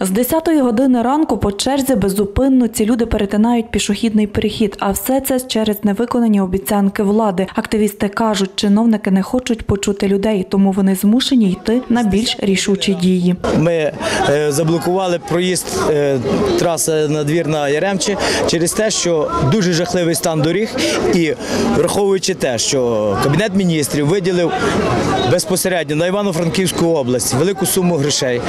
З 10-ї години ранку по черзі беззупинно ці люди перетинають пішохідний перехід, а все це через невиконані обіцянки влади. Активісти кажуть, чиновники не хочуть почути людей, тому вони змушені йти на більш рішучі дії. Ми е, заблокували проїзд е, траси на двір на Яремчі через те, що дуже жахливий стан доріг, і враховуючи те, що Кабінет міністрів виділив безпосередньо на Івано-Франківську область велику суму грошей.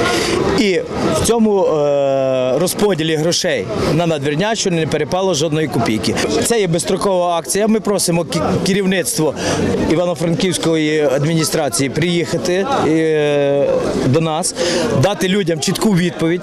І в цьому е, розподілі грошей на надвірнячу не перепало жодної копійки. Це є безстрокова акція. Ми просимо керівництво Івано-Франківської адміністрації приїхати е, до нас, дати людям чітку відповідь,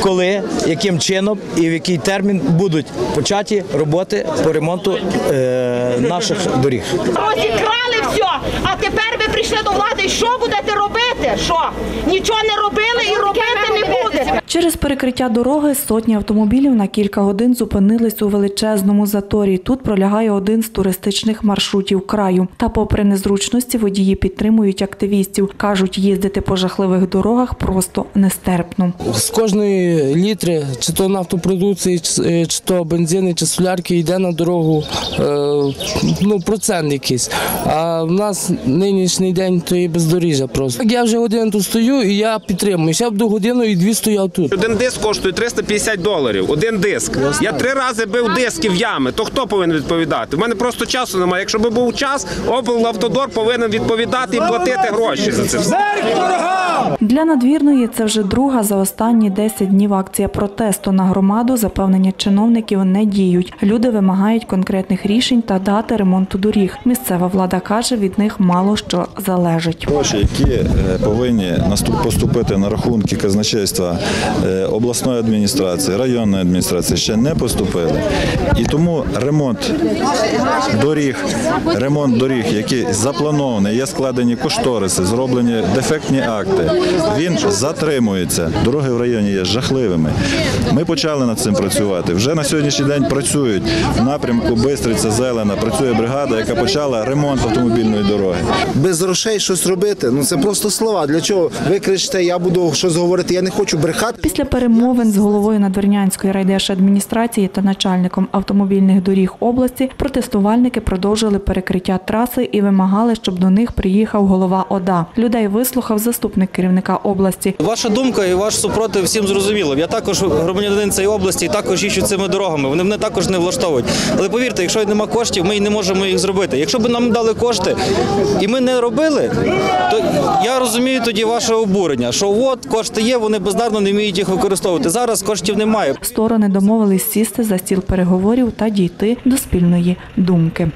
коли, яким чином і в який термін будуть початі роботи по ремонту е, наших доріг. Розікрали все, а тепер прийшли до влади. Що будете робити? Що? Нічого не робили і робити не будете. Через перекриття дороги сотні автомобілів на кілька годин зупинились у величезному заторі. Тут пролягає один з туристичних маршрутів краю. Та, попри незручності, водії підтримують активістів. кажуть, їздити по жахливих дорогах просто нестерпно. З кожної літри, чи то нафтопродукції, чи, е, то бензини, чи солярки йде на дорогу е, ну, процент якийсь. А в нас нинішній день то є бездоріжжя просто. Я вже годину тут стою і я підтримую. Ще до годину і дві стояв тут. Один диск коштує 350 доларів. Один диск. Я три рази бив диски в ями. То хто повинен відповідати? У мене просто часу немає. Якщо би був час, облавтодор повинен відповідати і платити гроші за це. все. Для надвірної це вже друга за останні 10 днів акція протесту на громаду. Запевнення чиновників не діють. Люди вимагають конкретних рішень та дати ремонту доріг. Місцева влада каже, від них мало що залежить. Гроші, які е, повинні поступити на рахунки казначейства е, обласної адміністрації, районної адміністрації, ще не поступили. І тому ремонт доріг, ремонт доріг, які заплановані, є складені кошториси, зроблені дефектні акти. Він затримується. Дороги в районі є жахливими. Ми почали над цим працювати. Вже на сьогоднішній день працюють в напрямку Бистриця Зелена. Працює бригада, яка почала ремонт автомобільної дороги. без грошей щось робити. Ну це просто слова. Для чого ви кричите, я буду щось говорити, я не хочу брехати. Після перемовин з головою Надвірнянської райдержадміністрації та начальником автомобільних доріг області протестувальники продовжили перекриття траси і вимагали, щоб до них приїхав голова ОДА. Людей вислухав заступник керівника області. Ваша думка і ваш супротив всім зрозуміло. Я також громадянин цієї області і також їжджу цими дорогами. Вони мене також не влаштовують. Але повірте, якщо нема коштів, ми й не можемо їх зробити. Якщо б нам дали кошти і ми не робили, то я розумію тоді ваше обурення, що от кошти є, вони бездарно не вміють їх використовувати. Зараз коштів немає. Сторони домовились сісти за стіл переговорів та дійти до спільної думки.